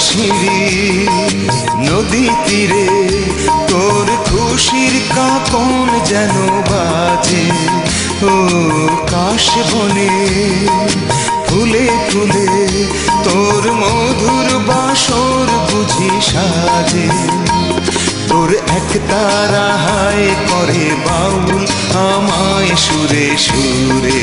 সিঁড়ি, নদী তীরে, তোর খুশির কাপন যেন বাজে। ও কাশ বনে, ফুলে ফুলে, তোর মধুর বাসর বুঝি সাজে। তোর এক তারা হায় করে বাউল আমায় সুরে সুরে।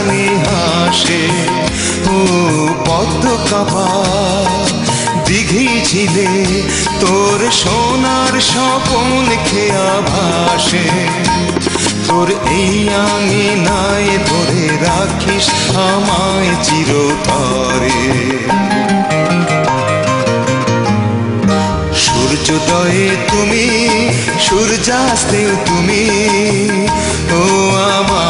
জানি হাসে, ও পদ্ম কাপা। দিঘি ছিলে তোর সোনার স্বপন খেয়া ভাসে। তোর এই আঙিনায় ধরে রাখিস আমায় চিরতরে। সূর্যোদয়ে তুমি, সূর্যাস্তেও তুমি, ও আমার